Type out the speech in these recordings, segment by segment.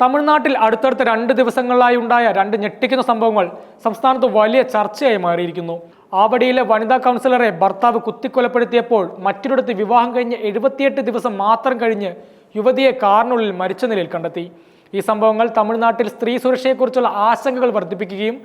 തമിഴ്നാട്ടിൽ അടുത്തടുത്ത രണ്ട് ദിവസങ്ങളിലായി ഉണ്ടായ രണ്ട് ഞെട്ടിക്കുന്ന സംഭവങ്ങൾ സംസ്ഥാനത്ത് വലിയ ചർച്ചയായി മാറിയിരിക്കുന്നു. ആവടിയിലെ വനിതാ കൗൺസിലറെ ഭർത്താവ് കുത്തിക്കൊലപ്പെടുത്തിയപ്പോൾ മറ്റൊരിടത്ത് വിവാഹം കഴിഞ്ഞ് എഴുപത്തിയെട്ട് ദിവസം മാത്രം കഴിഞ്ഞ് യുവതിയെ കാറിനുള്ളിൽ മരിച്ച നിലയിൽ കണ്ടെത്തി. ഈ സംഭവങ്ങൾ തമിഴ്നാട്ടിൽ സ്ത്രീ സുരക്ഷയെക്കുറിച്ചുള്ള ആശങ്കകൾ വർദ്ധിപ്പിക്കുകയും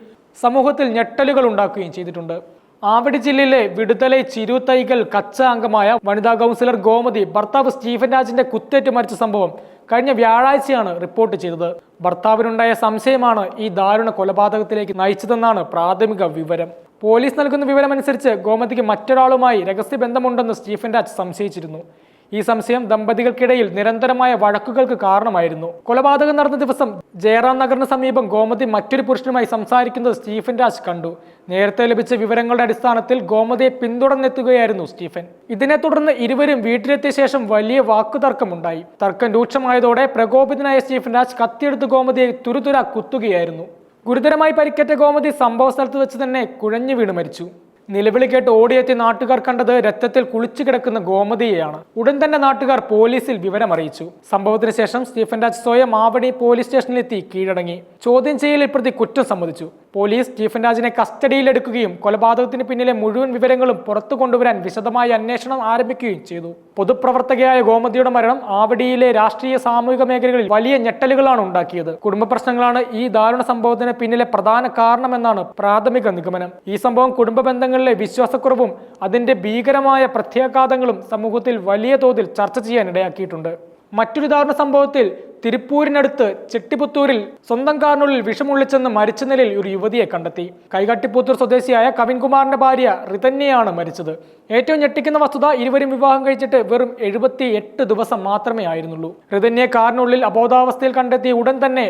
സമൂഹത്തിൽ ഞെട്ടലുകൾ ഉണ്ടാക്കുകയും ചെയ്തിട്ടുണ്ട്. ആവടി ജില്ലയിലെ വിടുതലെ ചിരുതൈകൾ കച്ച അംഗമായ വനിതാ കൗൺസിലർ ഗോമതി ഭർത്താവ് സ്റ്റീഫൻ രാജിന്റെ കുത്തേറ്റ് മരിച്ച സംഭവം കഴിഞ്ഞ വ്യാഴാഴ്ചയാണ് റിപ്പോർട്ട് ചെയ്തത്. ഭർത്താവിനുണ്ടായ സംശയമാണ് ഈ ദാരുണ കൊലപാതകത്തിലേക്ക് നയിച്ചതെന്നാണ് പ്രാഥമിക വിവരം. പോലീസ് നൽകുന്ന വിവരമനുസരിച്ച് ഗോമതിക്ക് മറ്റൊരാളുമായി രഹസ്യബന്ധമുണ്ടെന്ന് സ്റ്റീഫൻ രാജ് സംശയിച്ചിരുന്നു. ഈ സംശയം ദമ്പതികൾക്കിടയിൽ നിരന്തരമായ വഴക്കുകൾക്ക് കാരണമായിരുന്നു. കൊലപാതകം നടന്ന ദിവസം ജയറാം നഗറിന് സമീപം ഗോമതി മറ്റൊരു പുരുഷനുമായി സംസാരിക്കുന്നത് സ്റ്റീഫൻ രാജ് കണ്ടു. നേരത്തെ ലഭിച്ച വിവരങ്ങളുടെ അടിസ്ഥാനത്തിൽ ഗോമതിയെ പിന്തുടർന്നെത്തുകയായിരുന്നു സ്റ്റീഫൻ. ഇതിനെ തുടർന്ന് ഇരുവരും വീട്ടിലെത്തിയ ശേഷം വലിയ വാക്കുതർക്കമുണ്ടായി. തർക്കം രൂക്ഷമായതോടെ പ്രകോപിതനായ സ്റ്റീഫൻ രാജ് കത്തിയെടുത്ത് ഗോമതിയെ തുരുതുര കുത്തുകയായിരുന്നു. ഗുരുതരമായി പരിക്കേറ്റ ഗോമതി സംഭവ സ്ഥലത്ത് വെച്ച് തന്നെ കുഴഞ്ഞു വീണ് മരിച്ചു. നിലവിളി കേട്ട് ഓടിയെത്തി നാട്ടുകാർ കണ്ടത് രക്തത്തിൽ കുളിച്ചു കിടക്കുന്ന ഗോമതിയെയാണ്. ഉടൻ തന്നെ നാട്ടുകാർ പോലീസിൽ വിവരം അറിയിച്ചു. സംഭവത്തിന് ശേഷം സ്റ്റീഫൻ രാജ് സോയ മാവടി പോലീസ് സ്റ്റേഷനിലെത്തി കീഴടങ്ങി. ചോദ്യം ചെയ്യലിൽ പ്രതി കുറ്റം സമ്മതിച്ചു. പോലീസ് സ്റ്റീഫൻ രാജിനെ കസ്റ്റഡിയിലെടുക്കുകയും കൊലപാതകത്തിന് പിന്നിലെ മുഴുവൻ വിവരങ്ങളും പുറത്തു കൊണ്ടുവരാൻ വിശദമായ അന്വേഷണം ആരംഭിക്കുകയും ചെയ്തു. പൊതുപ്രവർത്തകയായ ഗോമതിയുടെ മരണം ആവടിയിലെ രാഷ്ട്രീയ സാമൂഹിക മേഖലകളിൽ വലിയ ഞെട്ടലുകളാണ് ഉണ്ടാക്കിയത്. കുടുംബ പ്രശ്നങ്ങളാണ് ഈ ദാരുണ സംഭവത്തിന് പിന്നിലെ പ്രധാന കാരണമെന്നാണ് പ്രാഥമിക നിഗമനം. ഈ സംഭവം കുടുംബ ബന്ധങ്ങളിലെ വിശ്വാസക്കുറവും അതിന്റെ ഭീകരമായ പ്രത്യാഘാതങ്ങളും സമൂഹത്തിൽ വലിയ തോതിൽ ചർച്ച ചെയ്യാൻ ഇടയാക്കിയിട്ടുണ്ട്. മറ്റൊരു ദാരുണ സംഭവത്തിൽ തിരുപ്പൂരിനടുത്ത് ചെട്ടിപുത്തൂരിൽ സ്വന്തം കാറിനുള്ളിൽ വിഷമുള്ളിച്ചെന്ന് മരിച്ച നിലയിൽ ഒരു യുവതിയെ കണ്ടെത്തി. കൈകാട്ടിപ്പുത്തൂർ സ്വദേശിയായ കവിൻകുമാറിന്റെ ഭാര്യ റിതന്യയാണ് മരിച്ചത്. ഏറ്റവും ഞെട്ടിക്കുന്ന വസ്തുത ഇരുവരും വിവാഹം കഴിച്ചിട്ട് വെറും എഴുപത്തി ദിവസം മാത്രമേ ആയിരുന്നുള്ളൂ. റിതന്യെ കാറിനുള്ളിൽ അബോധാവസ്ഥയിൽ കണ്ടെത്തിയ ഉടൻ തന്നെ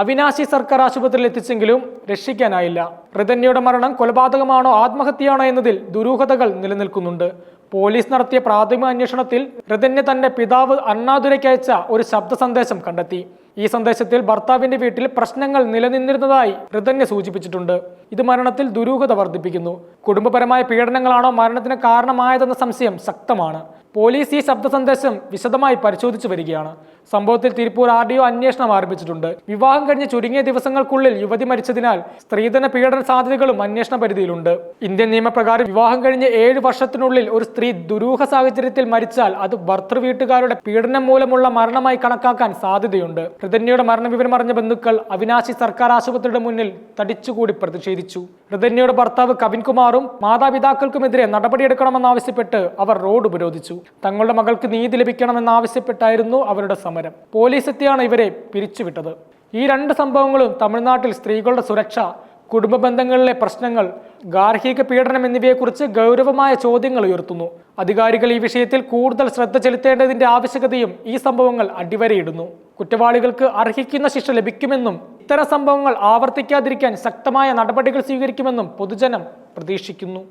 അവിനാശി സർക്കാർ ആശുപത്രിയിൽ എത്തിച്ചെങ്കിലും രക്ഷിക്കാനായില്ല. റിതന്യയുടെ മരണം കൊലപാതകമാണോ ആത്മഹത്യയാണോ എന്നതിൽ ദുരൂഹതകൾ നിലനിൽക്കുന്നുണ്ട്. പോലീസ് നടത്തിയ പ്രാഥമിക അന്വേഷണത്തിൽ റിതന്യ തന്റെ പിതാവ് അണ്ണാദുരയ്ക്ക് അയച്ച ഒരു ശബ്ദ സന്ദേശം കണ്ടെത്തി. ഈ സന്ദേശത്തിൽ ഭർത്താവിന്റെ വീട്ടിൽ പ്രശ്നങ്ങൾ നിലനിന്നിരുന്നതായി ഋതന്യ സൂചിപ്പിച്ചിട്ടുണ്ട്. ഇത് മരണത്തിൽ ദുരൂഹത വർദ്ധിപ്പിക്കുന്നു. കുടുംബപരമായ പീഡനങ്ങളാണോ മരണത്തിന് കാരണമായതെന്ന സംശയം ശക്തമാണ്. പോലീസ് ഈ ശബ്ദ സന്ദേശം വിശദമായി പരിശോധിച്ചു വരികയാണ്. സംഭവത്തിൽ തിരുപ്പൂർ ആർ ഡി അന്വേഷണം ആരംഭിച്ചിട്ടുണ്ട്. വിവാഹം കഴിഞ്ഞ് ചുരുങ്ങിയ ദിവസങ്ങൾക്കുള്ളിൽ യുവതി മരിച്ചതിനാൽ സ്ത്രീധന പീഡന സാധ്യതകളും അന്വേഷണ പരിധിയിലുണ്ട്. ഇന്ത്യൻ നിയമപ്രകാരം വിവാഹം കഴിഞ്ഞ് ഏഴ് വർഷത്തിനുള്ളിൽ ഒരു സ്ത്രീ ദുരൂഹ സാഹചര്യത്തിൽ മരിച്ചാൽ അത് ഭർത്തൃ വീട്ടുകാരുടെ പീഡനം മൂലമുള്ള മരണമായി കണക്കാക്കാൻ സാധ്യതയുണ്ട്. ഹൃദന്യയുടെ മരണവിവരം അറിഞ്ഞ ബന്ധുക്കൾ അവിനാശി സർക്കാർ ആശുപത്രിയുടെ മുന്നിൽ തടിച്ചുകൂടി പ്രതിഷേധിച്ചു. ഹൃദന്യയുടെ ഭർത്താവ് കവിൻകുമാറും മാതാപിതാക്കൾക്കുമെതിരെ നടപടിയെടുക്കണമെന്നാവശ്യപ്പെട്ട് അവർ റോഡ് ഉപരോധിച്ചു. തങ്ങളുടെ മകൾക്ക് നീതി ലഭിക്കണമെന്നാവശ്യപ്പെട്ടായിരുന്നു അവരുടെ സമരം. പോലീസ് എത്തിയാണ് ഇവരെ പിരിച്ചുവിട്ടത്. ഈ രണ്ട് സംഭവങ്ങളും തമിഴ്നാട്ടിൽ സ്ത്രീകളുടെ സുരക്ഷ കുടുംബ ബന്ധങ്ങളിലെ പ്രശ്നങ്ങൾ ഗാർഹിക പീഡനം എന്നിവയെക്കുറിച്ച് ഗൗരവമായ ചോദ്യങ്ങൾ ഉയർത്തുന്നു. അധികാരികൾ ഈ വിഷയത്തിൽ കൂടുതൽ ശ്രദ്ധ ചെലുത്തേണ്ടതിന്റെ ആവശ്യകതയും ഈ സംഭവങ്ങൾ അടിവരയിടുന്നു. കുറ്റവാളികൾക്ക് അർഹിക്കുന്ന ശിക്ഷ ലഭിക്കുമെന്നും ഇത്തരം സംഭവങ്ങൾ ആവർത്തിക്കാതിരിക്കാൻ ശക്തമായ നടപടികൾ സ്വീകരിക്കുമെന്നും പൊതുജനം പ്രതീക്ഷിക്കുന്നു.